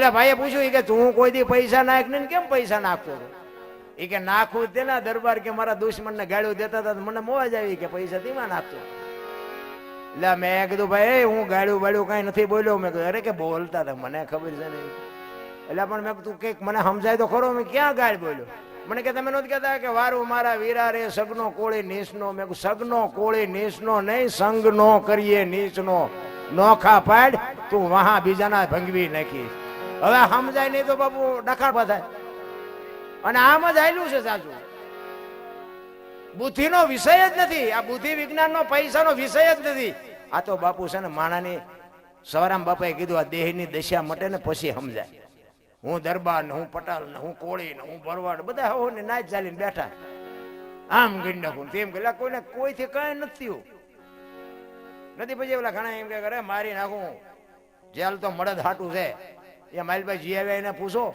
ઓલા ભાઈએ પૂછ્યું કે તું કોઈ દી પૈસા નાખ ને કેમ પૈસા નાખતો એ કે નાખું તેના દરબાર કે મારા દુશ્મનને ગાળ્યું દેતા હતા મને મોજ આવી કે પૈસા ધીમા નાખતો એટલે મેં કીધું, ભાઈ હું ગાળ્યું બાળ્યું કાંઈ નથી બોલ્યો. મેં કીધું, અરે કે બોલતા હતા મને ખબર છે નહીં એટલે પણ મેં તું કંઈક મને સમજાય તો ખરો. મેં ક્યાં ગાળ બોલ્યો? મને કે, તમે નહોતું કહેતા કે વારું મારા વીરા રે સગનો કોળી નીચનો મેં સગનો કોળી નીસનો નહીં, સંગનો કરીએ નીચનો. નોખા પાડ, તું વહા બીજાના ભંગવી નાખીશ. હવે સમજાય નહીં તો બાપુ ડખાડ થાય અને આમ જ આયલું છે સાચું. બુદ્ધિનો વિષય જ નથી. આ બુદ્ધિ વિજ્ઞાનનો પૈસાનો વિષય જ નથી. આ તો બાપુ છે ને માણાની સવારામ બાપાએ કીધું, આ દેહની દશા મટે ને પછી સમજાય. હું દરબાર ને હું પટાલ ને હું કોળી ને હું ભરવાડ બધા હો ને નાચ ચાલીને બેઠા. આમ ગઈ નાખું તેમ કે કોઈને કોઈથી કઈ નથી થયું. નથી પછી ઓલા ઘણા એમ કે કરે મારી નાખું. જેલ તો મળદ હાટું છે. એ માલભાઈ જી આવ્યા એને પૂછો.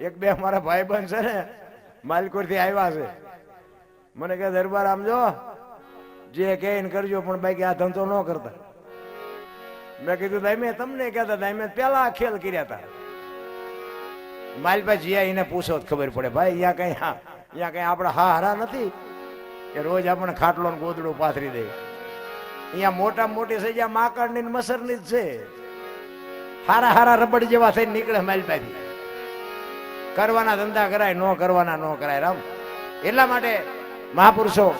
એક બે મારા ભાઈબંધ છે ને માલકુરથી આવ્યા છે. મને કે દરબાર આમ જો, જે કે કરજો, પણ બાકી આ ધંધો ન કરતા. મેં કીધું દાઈ તમને કહેતા દાઈ પેલા ખેલ કર્યા હતા. માલભાઈ જીયા એને પૂછો, ખબર પડે, ભાઈ, અહીંયા કઈ હા, અહીંયા કઈ આપણે હા હારા નથી કે રોજ આપણે ખાટલો ને ગોદડું પાથરી દે? અહીંયા મોટા મોટી સજા મસર મસરની જ છે. હારા હારા રબડ જેવા થઈને નીકળે માલભાઈ કરવાના ધંધા કરાય, ન કરવાના ન કરાય, રામ. એટલા માટે મહાપુરુષો,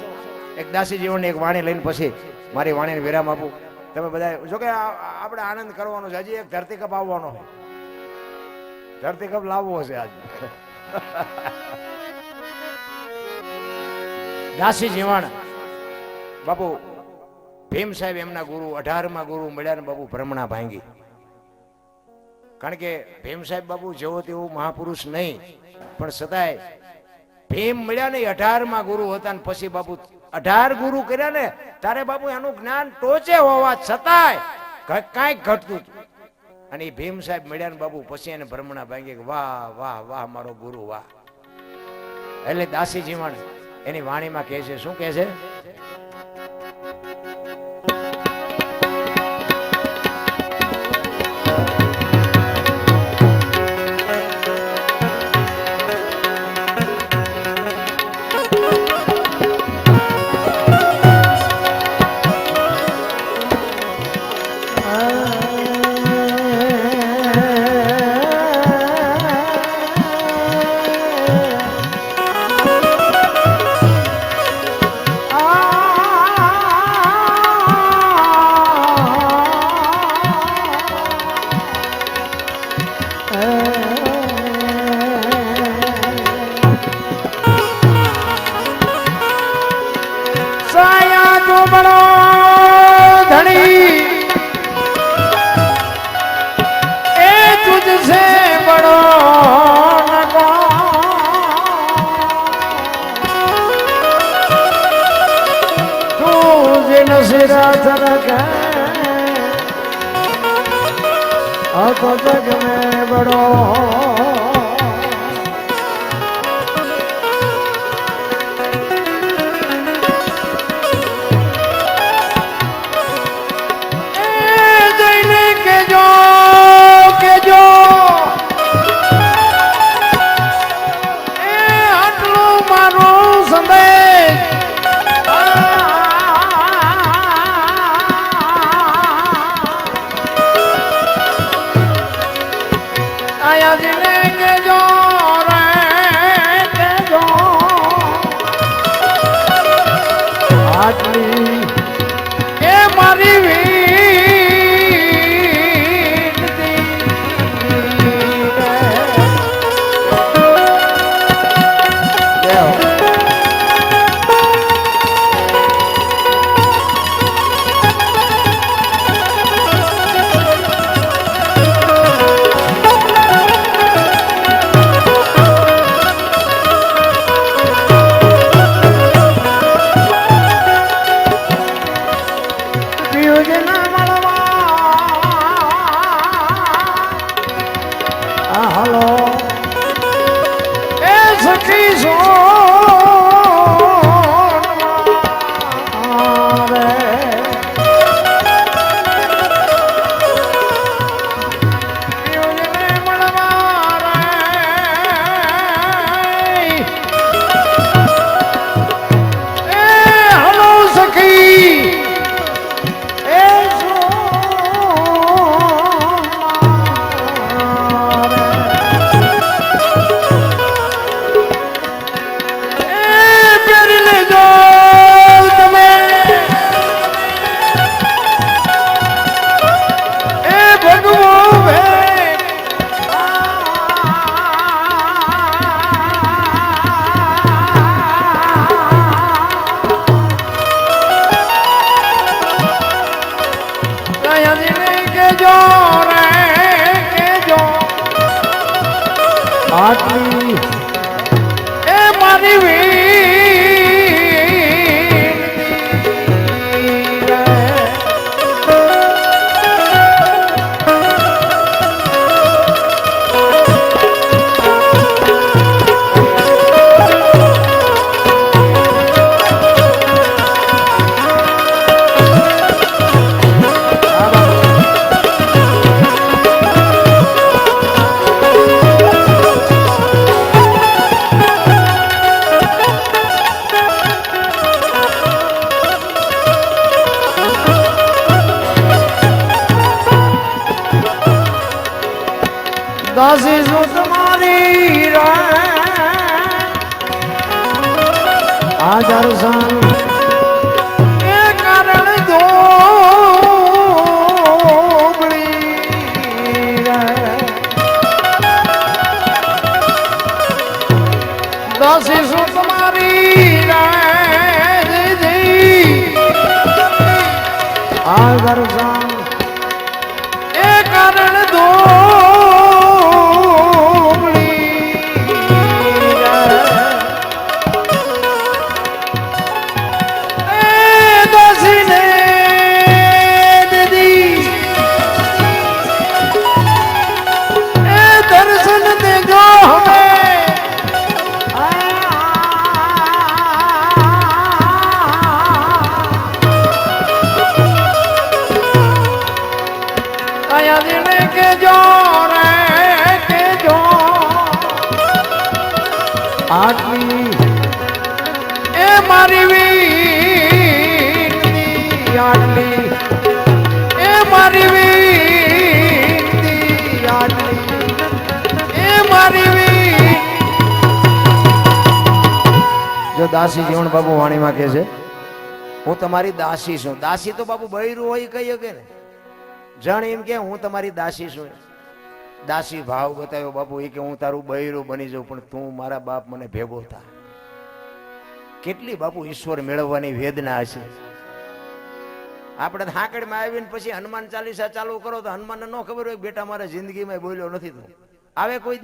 એક દાસી જીવનની એક વાણી લઈને પછી મારી વાણીને વિરામ આપું. તમે બધા જો કે આપણે આનંદ કરવાનો છે, હજી એક ધરતી કપ આવવાનો છે. ધરતી કપ લાવવો છે આજ. દાસી જીવણ. બાપુ, ભીમ સાહેબ એમના ગુરુ, અઢારમાં ગુરુ મળ્યા ને બાપુ ભ્રમણા ભાંગી. કારણ કે ભીમ સાહેબ બાબુ જેવો તેવો મહાપુરુષ નહીં. પણ છતાંય ભીમ મળ્યા ને અઢારમાં ગુરુ હતા ને પછી બાબુ અઢાર ગુરુ કર્યા ને તારે બાબુ એનું જ્ઞાન ટોચે હોવા છતાંય કાંઈક ઘટતું અને ભીમ સાહેબ મળ્યા ને બાબુ પછી એને ભ્રમણા ભાંગી વાહ વાહ વાહ, મારો ગુરુ, વાહ. એટલે દાસી જીવણ એની વાણીમાં કહે છે, શું કહે છે? તું जिन सिरा तरक अको जग में बड़ो સયાજીને કેજો રે કેજો આટલી દાસી શું તમારી હાજર સાન એ કારણ રે. દાસી શું જો દાસી જીવન બાબુ વાણીમાં કહે છે. હું તમારી દાસી છું. દાસી તો બાબુ બૈરું હોય કહી કે જણ એમ કે હું તમારી દાસી છું દાસી ભાવ બતાવ્યો બાપુ, એ કે હું તારું બૈરું બની જાઉં, પણ તું મારા બાપ મને ભેગો થા. કેટલી બાપુ ઈશ્વર મેળવવાની વેદના હશે. આપણે હાંકડમાં આવીને પછી હનુમાન ચાલીસા ચાલુ કરો તો હનુમાનને ન ખબર હોય બેટા મારા જિંદગીમાં બોલ્યો નથી તો. આવે કોઈ?